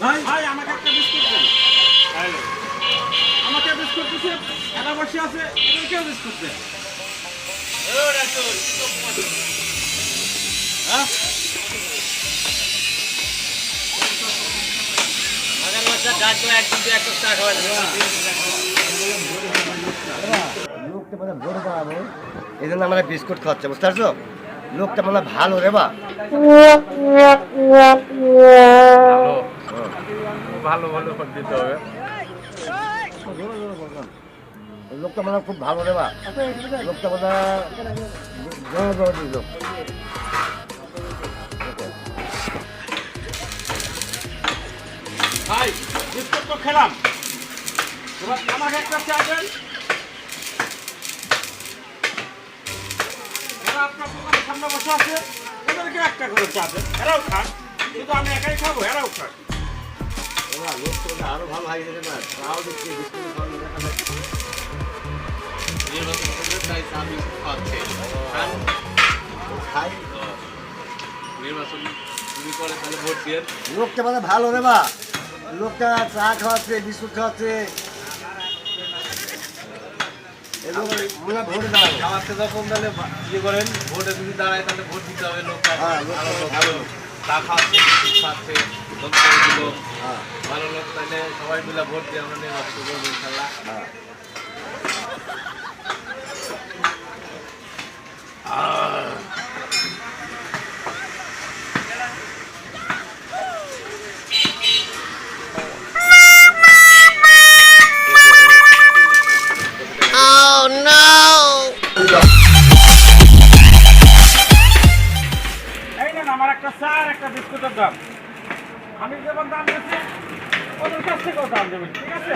ভাই ভাই আমাকে একটা বিস্কুট দেন আমাকে বিস্কুট দিছে এরা বসে আছে এদেরকেও বিস্কুট দেন হ্যাঁ? লোকটা মানে এই জন্য আমরা বিস্কুট খাওয়াচ্ছে বুঝতে পারছ? লোকটা মানে ভালো রে বা। ভালো ভালো দিতে হবে। লোকটা মানে খুব ভালো রে বা। লোকটা মানে লোক ভাই বিস্কুট তো খেলাম। এবার আমাকে একটা চা দেন। এরা আপনার দোকানের সামনে বসে আছে। এদেরকে একটা করে চা দেন। এরাও খান কিন্তু আমি একাই খাব এরাও খান লোকটা আরও ভালো না? তাও দেখছি বিস্কুট খাওয়ানো খাই। নির্বাচন তুমি করে তাহলে ভোট দিয়ে। লোকটা মানে ভালো রে বা। লোকটা চা খাওয়াচ্ছে বিস্কুট খাওয়াচ্ছে। লোক মনে হয় ভোটে দাঁড়াবে তাহলে ইয়ে করেন ভোটে যদি দাঁড়ায় তাহলে ভোট দিতে হবে হ্যাঁ, ভালো লোক ভালো। লোক ভালো লোক তাহলে সবাই মিলে ভোট দিয়ে আমরা নির্বাচন করব ইনশাল্লাহ একটা চা আর একটা বিস্কুটের দাম। আমি যেমন দাম দিচ্ছি ওদের কাছ থেকেও দাম দেবেন, ঠিক আছে?